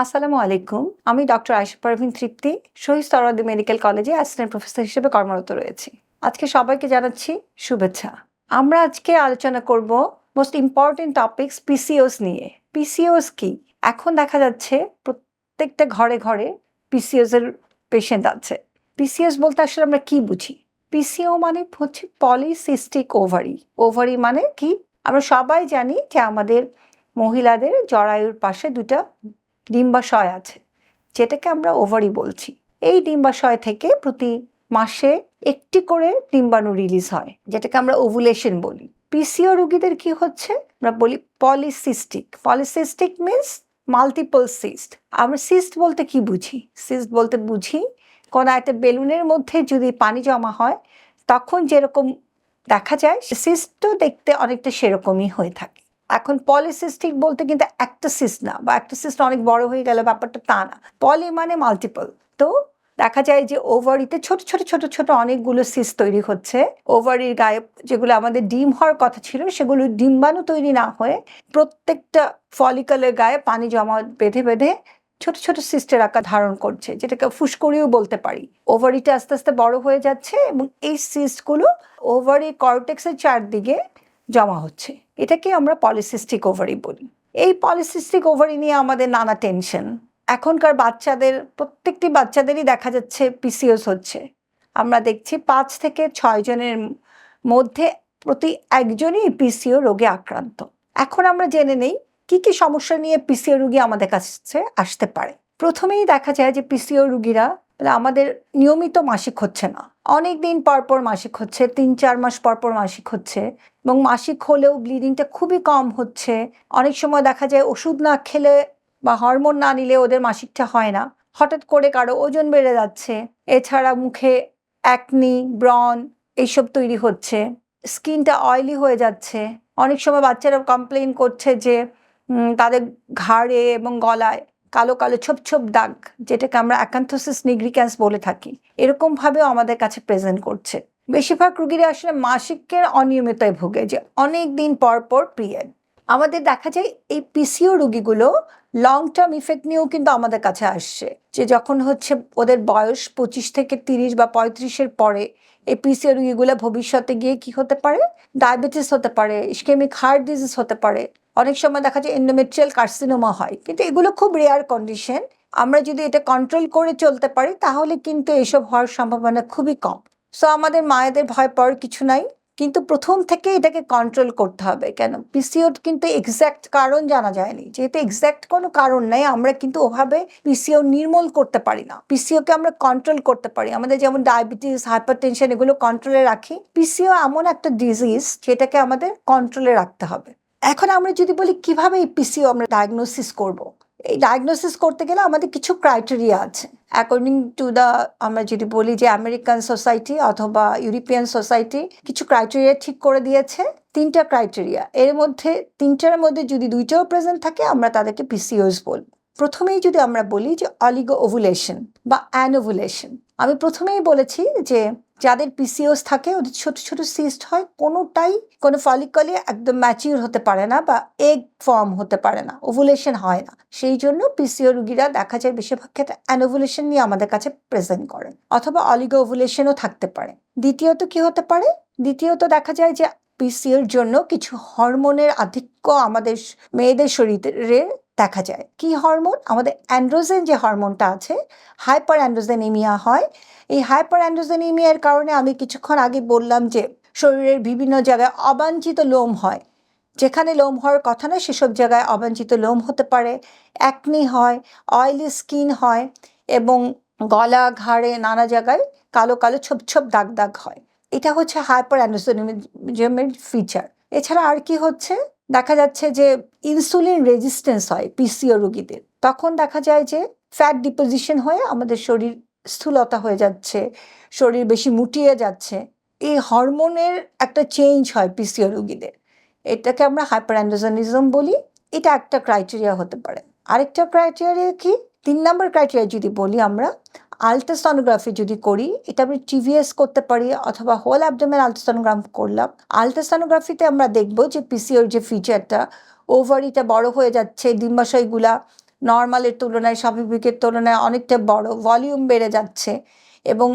আসসালামু আলাইকুম। আমি ডক্টর আয়শা পারভিন তৃপ্তি শহীদ সরওয়ার্দী মেডিকেল কলেজে অ্যাসিস্ট্যান্ট প্রফেসর হিসেবে কর্মরত রয়েছি। আজকে সবাইকে জানাচ্ছি শুভেচ্ছা। আমরা আজকে আলোচনা করব মোস্ট ইম্পর্টেন্ট টপিকস পিসিওস নিয়ে। পিসিওস কি? এখন দেখা যাচ্ছে প্রত্যেকটা ঘরে ঘরে পিসিওস এর পেশেন্ট আছে। পিসিওস বলতে আসলে আমরা কি বুঝি? পিসিও মানে হচ্ছে পলিসিস্টিক ওভারি ওভারি মানে কি? আমরা সবাই জানি যে আমাদের মহিলাদের জরায়ুর পাশে দুটা ডিম্বাশয় আছে, যেটাকে আমরা ওভারি বলছি। এই ডিম্বাশয় থেকে প্রতি মাসে একটি করে ডিম্বাণু রিলিজ হয়, যেটাকে আমরা ওভুলেশন বলি। পিসিও রুগীদের কি হচ্ছে? আমরা বলি polycystic polycystic means multiple cyst আমরা সিস্ট বলতে কি বুঝি? সিস্ট বলতে বুঝি, কোনো একটা বেলুনের মধ্যে যদি পানি জমা হয়, তখন যেরকম দেখা যায় সিস্টও দেখতে অনেকটা সেরকমই হয়ে থাকে। এখন পলিসিস্টিক বলতে কিন্তু একটা সিস্ট না, বা একটা সিস্ট অনেক বড় হয়ে গেল, ব্যাপারটা তা না। পলি মানে মাল্টিপল তো দেখা যায় যে ওভারিতে ছোট ছোট ছোট ছোট অনেকগুলো সিস তৈরি হচ্ছে। ওভারির গায়ে যেগুলো আমাদের ডিম হওয়ার কথা ছিল, সেগুলো ডিম্বাণু তৈরি না হয়ে প্রত্যেকটা ফলিকলের গায়ে পানি জমা বেঁধে বেঁধে ছোট ছোট সিস্টের আকার ধারণ করছে, যেটাকে ফুসকরিও বলতে পারি। ওভারিটা আস্তে আস্তে বড় হয়ে যাচ্ছে এবং এই সিস্টগুলো ওভারি কর্টেক্সের চারদিকে জমা হচ্ছে। এটাকে আমরা পলিসিস্টিক ওভারি বলি। এই পলিসিস্টিক ওভারি নিয়ে আমাদের নানা টেনশন এখনকার বাচ্চাদের, প্রত্যেকটি বাচ্চাদেরই দেখা যাচ্ছে পিসিওস হচ্ছে। আমরা দেখছি পাঁচ থেকে ছয় জনের মধ্যে প্রতি একজনই পিসিও রোগে আক্রান্ত। এখন আমরা জেনে নেই, কি কি সমস্যা নিয়ে পিসিও রুগী আমাদের কাছে আসতে পারে। প্রথমেই দেখা যায় যে পিসিও রোগীরা, আমাদের নিয়মিত মাসিক হচ্ছে না। অনেক দিন পর পর মাসিক হচ্ছে, তিন চার মাস পর পর মাসিক হচ্ছে এবং মাসিক হলেও ব্লিডিংটা খুবই কম হচ্ছে। অনেক সময় দেখা যায় ওষুধ না খেলে বা হরমোন না নিলে ওদের মাসিকটা হয় না। হঠাৎ করে কারও ওজন বেড়ে যাচ্ছে। এছাড়া মুখে অ্যাকনি ব্রন এইসব তৈরি হচ্ছে। স্কিনটা অয়েলি হয়ে যাচ্ছে। অনেক সময় বাচ্চারা কমপ্লেন করছে যে তাদের ঘাড়ে এবং গলায় কালো কালো ছোপ ছোপ দাগ, যেটাকে আমরা অ্যাকান্থোসিস নিগ্রিক্যান্স বলে থাকি, এরকমভাবেও আমাদের কাছে প্রেজেন্ট করছে। বেশিরভাগ রুগীরা আসলে মাসিকের অনিয়মিতায় ভোগে, যে অনেক দিন পর পর পিরিয়ড। আমাদের দেখা যায় এই পিসিও রুগীগুলো লং টার্ম ইফেক্ট নিয়েও কিন্তু আমাদের কাছে আসছে, যে যখন হচ্ছে ওদের বয়স পঁচিশ থেকে তিরিশ বা পঁয়ত্রিশের পরে, এই পিসিও রুগীগুলো ভবিষ্যতে গিয়ে কি হতে পারে? ডায়াবেটিস হতে পারে ইস্কেমিক হার্ট ডিজিজ হতে পারে অনেক সময় দেখা যায় এন্ডোমেট্রিয়াল কার্সিনোমা হয়। কিন্তু এগুলো খুব রেয়ার কন্ডিশন আমরা যদি এটা কন্ট্রোল করে চলতে পারি, তাহলে কিন্তু এসব হওয়ার সম্ভাবনা খুবই কম। সো আমাদের মায়েদের ভয় পাওয়ার কিছু নাই। কিন্তু প্রথম থেকে এটাকে কন্ট্রোল করতে হবে। কেন? পিসিওর কিন্তু এক্স্যাক্ট কারণ জানা যায়নি। যেহেতু এক্স্যাক্ট কোনো কারণ নেই, আমরা কিন্তু ওভাবে পিসিও নির্মূল করতে পারি না। পিসিওকে আমরা কন্ট্রোল করতে পারি। আমাদের যেমন ডায়াবেটিস হাইপার টেনশন এগুলো কন্ট্রোলে রাখি। পিসিও এমন একটা ডিজিজ যেটাকে আমাদের কন্ট্রোলে রাখতে হবে। এখন আমরা যদি বলি কীভাবে এই পিসিও আমরা ডায়াগনোসিস করব। এই ডায়াগনোসিস করতে গেলে আমাদের কিছু ক্রাইটেরিয়া আছে। অ্যাকর্ডিং টু দ্য আমরা যদি বলি যে আমেরিকান সোসাইটি অথবা ইউরোপিয়ান সোসাইটি কিছু ক্রাইটেরিয়া ঠিক করে দিয়েছে, তিনটা ক্রাইটেরিয়া এর মধ্যে, তিনটার মধ্যে যদি দুইটাও প্রেজেন্ট থাকে, আমরা তাদেরকে পিসিওস বলব। প্রথমেই যদি আমরা বলি যে অলিগো ওভুলেশন বা অ্যানোভুলেশন আমি প্রথমেই বলেছি যে যাদের পিসিওস থাকে, ওদের ছোট ছোট সিস্ট হয়, কোনোটাই, কোনো ফলিকলে একদম ম্যাচিউর হতে পারে না বা এগ ফর্ম হতে পারে না ওভুলেশন হয় না। সেই জন্য পিসিও রুগীরা দেখা যায় বেশিরভাগ ক্ষেত্রে অ্যানোভুলেশন নিয়ে আমাদের কাছে প্রেজেন্ট করেন, অথবা অলিগো ওভুলেশনও থাকতে পারে। দ্বিতীয়ত কি হতে পারে? দ্বিতীয়ত দেখা যায় যে পিসিওর জন্য কিছু হরমোনের আধিক্য আমাদের মেয়েদের শরীরে দেখা যায়। কি হরমোন? আমাদের অ্যান্ড্রোজেন যে হরমোনটা আছে হাইপার অ্যান্ড্রোজেনিমিয়া হয়। এই হাইপার অ্যান্ড্রোজেনিমিয়ার কারণে আমি কিছুক্ষণ আগে বললাম যে, শরীরের বিভিন্ন জায়গায় অবাঞ্ছিত লোম হয়। যেখানে লোম হওয়ার কথা না, সেসব জায়গায় অবাঞ্ছিত লোম হতে পারে। অ্যাকনি হয়, অয়েলি স্কিন হয় এবং গলা, ঘাড়ে নানা জায়গায় কালো কালো ছোপ ছোপ দাগ দাগ হয়। এটা হচ্ছে হাইপার অ্যান্ড্রোজেনিজমের ফিচার এছাড়া আর কি হচ্ছে? দেখা যাচ্ছে যে ইনসুলিন রেজিস্ট্যান্স হয় পিসিও রোগীদের। তখন দেখা যায় যে ফ্যাট ডিপোজিশন হয়ে আমাদের শরীর স্থূলতা হয়ে যাচ্ছে, শরীর বেশি মুটিয়ে যাচ্ছে। এই হরমোনের একটা চেঞ্জ হয় পিসিও রোগীদের। এটাকে আমরা হাইপার অ্যান্ড্রোজেনিজম বলি। এটা একটা ক্রাইটেরিয়া হতে পারে। আরেকটা ক্রাইটেরিয়া কি? তিন নম্বর ক্রাইটেরিয়া যদি বলি আমরা আলট্রাসনোগ্রাফি যদি করি, এটা আমি টিভিএস করতে পারি অথবা হোল অ্যাবডোমেন আলট্রাসনোগ্রাম করলাম আলট্রাসনোগ্রাফিতে আমরা দেখব যে পিসিওর যে ফিচারটা ওভারিটা বড় হয়ে যাচ্ছে ডিম্বাশয়গুলা নর্মালের তুলনায়, স্বাভাবিকের তুলনায় অনেকটা বড় ভলিউম বেড়ে যাচ্ছে এবং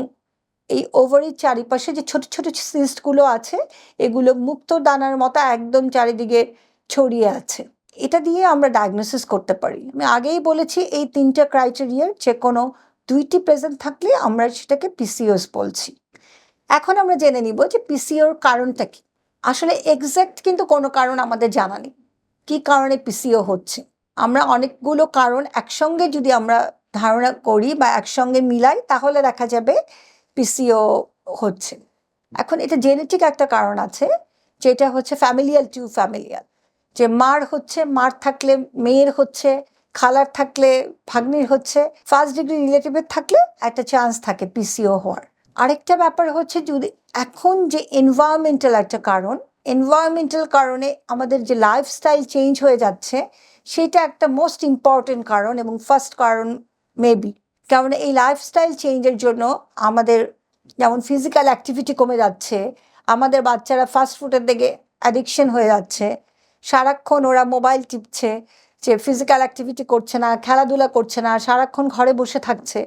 এই ওভারির চারিপাশে যে ছোট ছোট সিস্টগুলো আছে, এগুলো মুক্ত দানার মতো একদম চারিদিকে ছড়িয়ে আছে। এটা দিয়ে আমরা ডায়াগনোসিস করতে পারি। আমি আগেই বলেছি, এই তিনটা ক্রাইটেরিয়ার যে কোনো দুইটি প্রেজেন্ট থাকলে আমরা সেটাকে পিসিওস বলছি। এখন আমরা জেনে নিব যে পিসিওর কারণটা কি। আসলে এক্স্যাক্ট কিন্তু কোনো কারণ আমাদের জানা নেই। কি কারণে পিসিও হচ্ছে? আমরা অনেকগুলো কারণ একসঙ্গে যদি আমরা ধারণা করি বা একসঙ্গে মিলাই, তাহলে দেখা যাবে পিসিও হচ্ছে। এখন এটা জেনেটিক একটা কারণ আছে, যেটা হচ্ছে ফ্যামিলিয়াল টু ফ্যামিলিয়াল যে মার হচ্ছে, মার থাকলে মেয়ের হচ্ছে খালার থাকলে ভাগ্নির হচ্ছে ফার্স্ট ডিগ্রি রিলেটিভের থাকলে একটা চান্স থাকে পিসিও হওয়ার। আরেকটা ব্যাপার হচ্ছে যদি এখন যে এনভায়রনমেন্টাল একটা কারণ এনভায়রনমেন্টাল কারণে আমাদের যে লাইফস্টাইল চেঞ্জ হয়ে যাচ্ছে, সেটা একটা মোস্ট ইম্পর্টেন্ট কারণ এবং ফার্স্ট কারণ মেবি কারণ এই লাইফস্টাইল চেঞ্জের জন্য আমাদের যেমন ফিজিক্যাল অ্যাক্টিভিটি কমে যাচ্ছে, আমাদের বাচ্চারা ফাস্ট ফুডের দিকে অ্যাডিকশন হয়ে যাচ্ছে, সারাক্ষণ ওরা মোবাইল টিপছে যে ফিজিক্যাল অ্যাক্টিভিটি করছে না, খেলাধুলা করছে না, সারাক্ষণ ঘরে বসে থাকছে,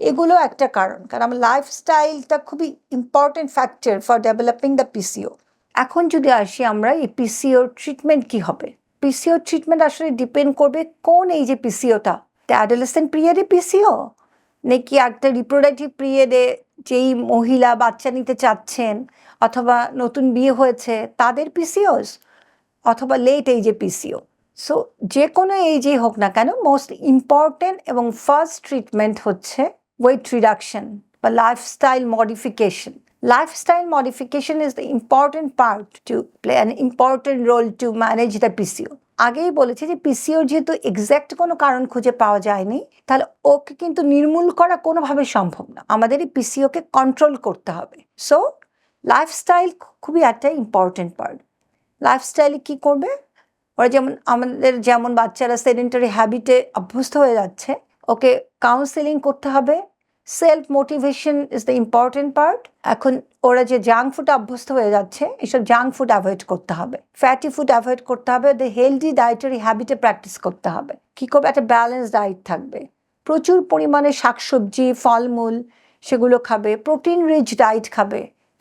এগুলো একটা কারণ। কারণ আমার লাইফস্টাইলটা খুবই important factor for developing the PCO এখন যদি আসি আমরা, এই পিসিওর ট্রিটমেন্ট কি হবে? পিসিওর ট্রিটমেন্ট আসলে ডিপেন্ড করবে কোন এই যে পিসিওটা অ্যাডোলেসেন্ট পিরিয়ডে পিসিও নাকি একটা রিপ্রোডাক্টিভ পিরিয়ডে যেই মহিলা বাচ্চা নিতে চাচ্ছেন, অথবা নতুন বিয়ে হয়েছে, তাদের পিসিওস অথবা লেট এই যে পিসিও সো যে কোনো এইজেই হোক না কেন মোস্ট ইম্পর্টেন্ট এবং ফার্স্ট ট্রিটমেন্ট হচ্ছে ওয়েট রিডাকশন বা lifestyle modification lifestyle modification is the important part to play an important role to manage the PCO. আগেই বলেছি যে পিসিওর যেহেতু এক্স্যাক্ট কোনো কারণ খুঁজে পাওয়া যায়নি, তাহলে ওকে কিন্তু নির্মূল করা কোনোভাবে সম্ভব না। আমাদের এই পিসিওকে কন্ট্রোল করতে হবে। সো লাইফস্টাইল খুবই একটা ইম্পর্টেন্ট পার্ট লাইফস্টাইলে কি করবে? ওরা যেমন আমাদের যেমন বাচ্চারা সেডেন্টারি হ্যাবিটে অভ্যস্ত হয়ে যাচ্ছে, ওকে কাউন্সেলিং করতে হবে। Self motivation is the important part এখন ওরা যে জাঙ্ক ফুড অভ্যস্ত হয়ে যাচ্ছে, এসব জাঙ্ক ফুড অ্যাভয়েড করতে হবে। ফ্যাটি ফুড অ্যাভয়েড করতে হবে ওদের হেলদি ডায়েটারি হ্যাবিটে প্র্যাকটিস করতে হবে। কী করবে? একটা ব্যালেন্স ডায়েট থাকবে। প্রচুর পরিমাণে শাকসবজি, ফলমূল, সেগুলো খাবে। প্রোটিন রিচ ডায়েট খাবে।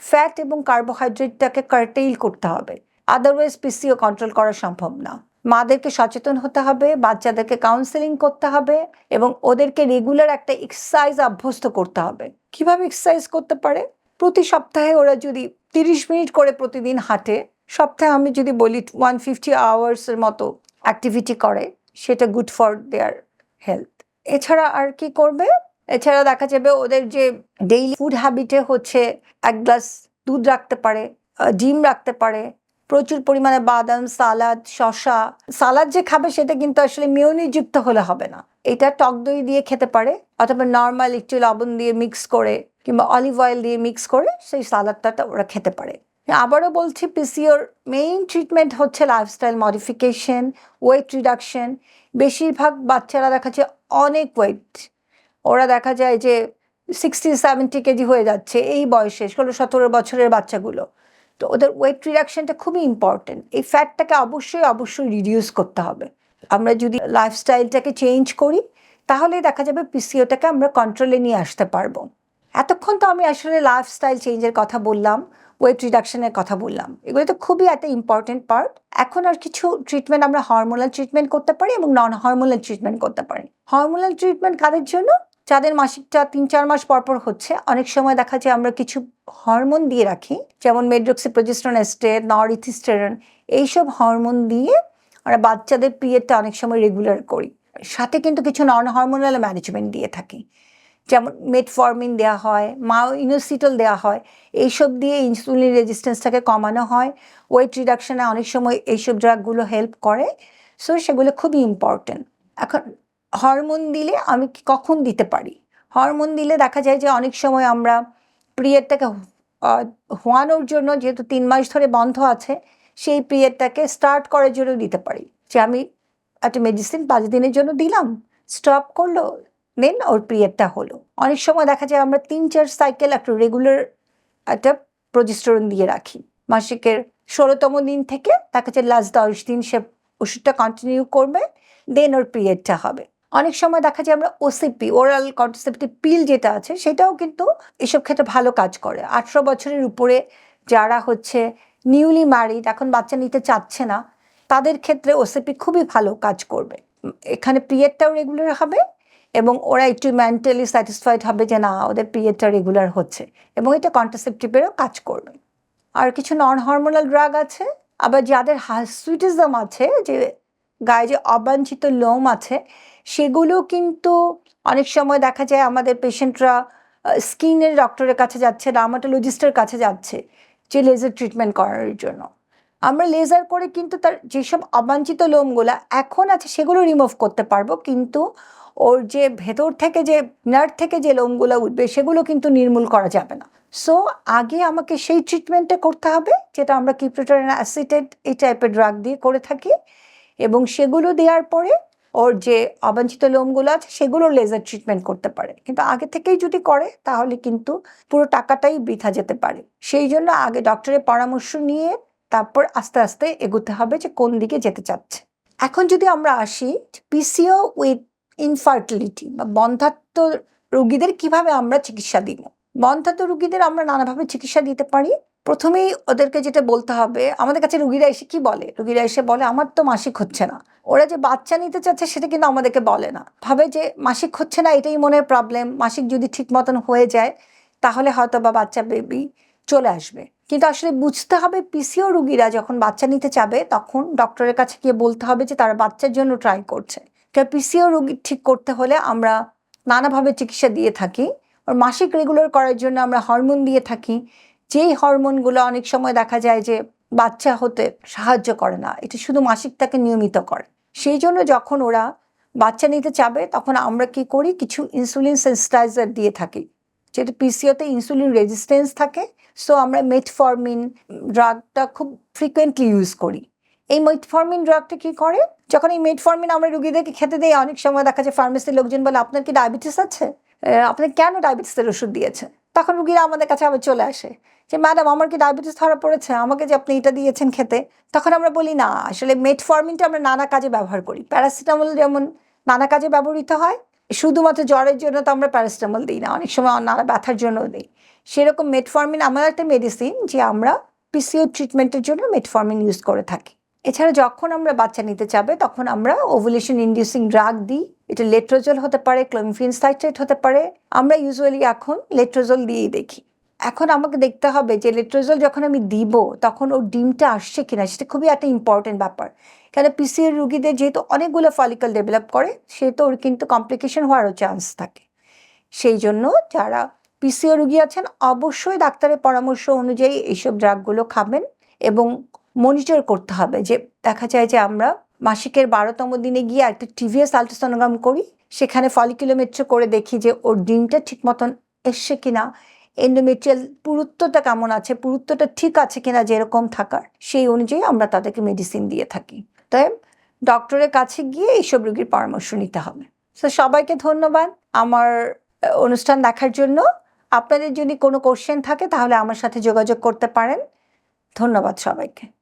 ফ্যাট এবং কার্বোহাইড্রেটটাকে কার্টেইল করতে হবে। আদারওয়াইজ পিসিও কন্ট্রোল করা সম্ভব না। মাদেরকে সচেতন হতে হবে, বাচ্চাদেরকে কাউন্সেলিং করতে হবে এবং ওদেরকে রেগুলার একটা এক্সারসাইজ অভ্যস্ত করতে হবে। কীভাবে এক্সারসাইজ করতে পারে? প্রতি সপ্তাহে ওরা যদি তিরিশ মিনিট করে প্রতিদিন হাঁটে, সপ্তাহে আমি যদি বলি ওয়ান ফিফটি আওয়ার্সের মতো অ্যাক্টিভিটি করে, সেটা গুড ফর দেয়ার হেলথ এছাড়া আর কি করবে? এছাড়া দেখা যাবে ওদের যে ডেইলি ফুড হ্যাবিটে হচ্ছে এক গ্লাস দুধ রাখতে পারে ডিম রাখতে পারে প্রচুর পরিমাণে বাদাম, সালাদ শশা সালাদ যে খাবে সেটা কিন্তু আসলে মিউনিযুক্ত হলে হবে না। এটা টক দই দিয়ে খেতে পারে অথবা নর্মাল একটু লবণ দিয়ে মিক্স করে কিংবা অলিভ অয়েল দিয়ে মিক্স করে সেই সালাদটা ওরা খেতে পারে। আবারও বলছি পিসিওর মেইন ট্রিটমেন্ট হচ্ছে লাইফস্টাইল মডিফিকেশন ওয়েট রিডাকশন বেশিরভাগ বাচ্চারা দেখা যায় অনেক ওয়েট ওরা দেখা যায় যে সিক্সটি সেভেন্টি কেজি হয়ে যাচ্ছে এই বয়সে, ষোলো, সতেরো বছরের বাচ্চাগুলো। তো ওদের ওয়েট রিডাকশনটা খুবই ইম্পর্টেন্ট এই ফ্যাটটাকে অবশ্যই অবশ্যই রিডিউস করতে হবে। আমরা যদি লাইফস্টাইলটাকে চেঞ্জ করি তাহলে দেখা যাবে পিসিওটাকে আমরা কন্ট্রোলে নিয়ে আসতে পারব। এতক্ষণ তো আমি আসলে লাইফস্টাইল চেঞ্জের কথা বললাম ওয়েট রিডাকশনের কথা বললাম। এগুলো তো খুবই একটা ইম্পর্টেন্ট পার্ট এখন আর কিছু ট্রিটমেন্ট আমরা হরমোনাল ট্রিটমেন্ট করতে পারি এবং নন হরমোনাল ট্রিটমেন্ট করতে পারি। হরমোনাল ট্রিটমেন্ট কাদের জন্য? যাদের মাসিকটা তিন, চার মাস পর পর হচ্ছে, অনেক সময় দেখা যায় আমরা কিছু হরমোন দিয়ে রাখি, যেমন মেড্রক্সি প্রজেস্ট্রন এস্টেট নরিথিস্টেরন এইসব হরমোন দিয়ে আমরা বাচ্চাদের পিরিয়ডটা অনেক সময় রেগুলার করি। সাথে কিন্তু কিছু নন হরমোনাল ম্যানেজমেন্ট দিয়ে থাকি। যেমন মেটফর্মিন দেওয়া হয় মা ইনোসিটল দেওয়া হয়, এইসব দিয়ে ইনসুলিন রেজিস্ট্যান্সটাকে কমানো হয় ওয়েট রিডাকশনে অনেক সময় এইসব ড্রাগগুলো হেল্প করে সো সেগুলো খুবই ইম্পর্টেন্ট এখন হরমোন দিলে আমি কখন দিতে পারি? হরমোন দিলে দেখা যায় যে অনেক সময় আমরা পিরিয়ডটাকে হওয়ানোর জন্য যেহেতু তিন মাস ধরে বন্ধ আছে, সেই পিরিয়ডটাকে স্টার্ট করার জন্য দিতে পারি। যে আমি একটা মেডিসিন পাঁচ দিনের জন্য দিলাম স্টপ করল দেন ওর পিরিয়ডটা হলো। অনেক সময় দেখা যায় আমরা তিন, চার সাইকেল একটা রেগুলার একটা প্রজেস্টেরন দিয়ে রাখি। মাসিকের ষোলোতম দিন থেকে দেখা যায় লাস্ট দশ দিন সে ওষুধটা কন্টিনিউ করবে দেন ওর পিরিয়ডটা হবে। অনেক সময় দেখা যায় আমরা ওসিপি ওরাল কন্ট্রাসেপটিভ পিল যেটা আছে, সেটাও কিন্তু এসব ক্ষেত্রে ভালো কাজ করে। আঠেরো বছরের উপরে যারা হচ্ছে নিউলি ম্যারিড এখন বাচ্চা নিতে চাচ্ছে না, তাদের ক্ষেত্রে ওসিপি খুবই ভালো কাজ করবে। এখানে পিরিয়ডটাও রেগুলার হবে এবং ওরা একটু মেন্টালি স্যাটিসফাইড হবে যে না, ওদের পিরিয়ডটা রেগুলার হচ্ছে এবং এটা কন্ট্রাসেপটিভেরও কাজ করবে। আর কিছু নন হরমোনাল ড্রাগ আছে, আবার যাদের হাসুইটিজম আছে যে গায়ে যে অবাঞ্ছিত লোম আছে সেগুলো কিন্তু অনেক সময় দেখা যায় আমাদের পেশেন্টরা স্কিনের ডক্টরের কাছে যাচ্ছে ডার্মাটোলজিস্টের কাছে যাচ্ছে যে লেজার ট্রিটমেন্ট করার জন্য। আমরা লেজার করে কিন্তু তার যেসব অবাঞ্ছিত লোমগুলো এখন আছে সেগুলো রিমুভ করতে পারব, কিন্তু ওর যে ভেতর থেকে যে নার্ভ থেকে যে লোমগুলো উঠবে সেগুলো কিন্তু নির্মূল করা যাবে না। সো আগে আমাকে সেই ট্রিটমেন্টটা করতে হবে, যেটা আমরা কিপ্রোটারিন অ্যাসিটেড এই টাইপের ড্রাগ দিয়ে করে থাকি। এবং সেগুলো দেওয়ার পরে ওর যে অবাঞ্ছিত লোমগুলো আছে সেগুলোর লেজার ট্রিটমেন্ট করতে পারে। কিন্তু আগে থেকেই যদি করে, তাহলে কিন্তু পুরো টাকাটাই বৃথা যেতে পারে। সেই জন্য আগে ডক্টরের পরামর্শ নিয়ে তারপর আস্তে আস্তে এগোতে হবে যে কোন দিকে যেতে চাচ্ছে। এখন যদি আমরা আসি পিসিও উইথ ইনফার্টিলিটি বা বন্ধাত্ম রোগীদের কীভাবে আমরা চিকিৎসা দিব? বন্ধাত্ম রোগীদের আমরা নানাভাবে চিকিৎসা দিতে পারি। প্রথমেই ওদেরকে যেটা বলতে হবে, আমাদের কাছে রুগীরা এসে কি বলে? রুগীরা এসে বলে, আমার তো মাসিক হচ্ছে না। ওরা যে বাচ্চা নিতে চাচ্ছে সেটা কিন্তু আমাদেরকে বলে না। ভাবে যে মাসিক হচ্ছে না এটাই মনে প্রবলেম মাসিক যদি ঠিক মতন হয়ে যায়, তাহলে হয়তো বা বাচ্চা বেবি চলে আসবে। কিন্তু আসলে বুঝতে হবে পিসিও রুগীরা যখন বাচ্চা নিতে চাবে, তখন ডক্টরের কাছে গিয়ে বলতে হবে যে তারা বাচ্চার জন্য ট্রাই করছে। পিসিও রুগী ঠিক করতে হলে আমরা নানাভাবে চিকিৎসা দিয়ে থাকি। ওর মাসিক রেগুলার করার জন্য আমরা হরমোন দিয়ে থাকি। যেই হরমোনগুলো অনেক সময় দেখা যায় যে বাচ্চা হতে সাহায্য করে না, এটা শুধু মাসিকটাকে নিয়মিত করে। সেই জন্য যখন ওরা বাচ্চা নিতে চাবে, তখন আমরা কি করি? কিছু ইনসুলিন সেন্সিটাইজার দিয়ে থাকি, যেটা পিসিওতে ইনসুলিন রেজিস্ট্যান্স থাকে। সো আমরা মেটফরমিন ড্রাগটা খুব ফ্রিকোয়েন্টলি ইউজ করি। এই মেটফরমিন ড্রাগটা কি করে? যখন এই মেটফরমিন আমরা রুগীদেরকে খেতে দেই, অনেক সময় দেখা যায় ফার্মেসির লোকজন বলে, আপনার কি ডায়াবেটিস আছে? আপনার কেন ডায়াবেটিসের ওষুধ দিয়েছে তখন রুগীরা আমাদের কাছে আবার চলে আসে। যে ম্যাডাম আমার কি ডায়াবেটিস ধরা পড়েছে? আমাকে যে আপনি এটা দিয়েছেন খেতে? তখন আমরা বলি, না, আসলে মেটফরমিনটা আমরা নানা কাজে ব্যবহার করি। প্যারাসিটামল যেমন নানা কাজে ব্যবহৃত হয়, শুধুমাত্র জ্বরের জন্য তো আমরা প্যারাসিটামল দিই না, অনেক সময় নানা ব্যথার জন্য দিই। সেরকম মেটফরমিন আমার একটা মেডিসিন যে, আমরা পিসিও ট্রিটমেন্টের জন্য মেটফরমিন ইউজ করে থাকি। এছাড়া যখন আমরা বাচ্চা নিতে চাবে তখন আমরা ওভুলেশন ইন্ডিউসিং ড্রাগ দিই। এটা লেট্রোজল হতে পারে ক্লোমিফিন সাইট্রেট হতে পারে। আমরা ইউজুয়ালি এখন লেট্রোজল দিয়েই দেখি। এখন আমাকে দেখতে হবে যে লেট্রোজল যখন আমি দিব, তখন ওর ডিমটা আসছে কিনা, সেটা খুবই একটা ইম্পর্টেন্ট ব্যাপার। কেন পিসিএর রুগীদের যেহেতু অনেকগুলো ফলিকল ডেভেলপ করে, সেহেতু ওর কিন্তু কমপ্লিকেশন হওয়ারও চান্স থাকে। সেই জন্য যারা পিসিও রুগী আছেন, অবশ্যই ডাক্তারের পরামর্শ অনুযায়ী এইসব ড্রাগগুলো খাবেন এবং মনিটর করতে হবে যে দেখা যায় যে আমরা মাসিকের বারোতম দিনে গিয়ে একটা টিভিএস আলট্রাসোনোগ্রাম করি, সেখানে ফলিকিলোমেট্রি করে দেখি যে ওর ডিমটা ঠিক মতন এসছে কিনা এন্ডোমেট্রিয়াল পুরুত্বটা কেমন আছে, পুরুত্বটা ঠিক আছে কিনা, যেরকম থাকার, সেই অনুযায়ী আমরা তাদেরকে মেডিসিন দিয়ে থাকি। তাই ডক্টরের কাছে গিয়ে এইসব রোগীর পরামর্শ নিতে হবে। তো সবাইকে ধন্যবাদ আমার অনুষ্ঠান দেখার জন্য। আপনাদের যদি কোনো কোশ্চেন থাকে, তাহলে আমার সাথে যোগাযোগ করতে পারেন। ধন্যবাদ সবাইকে।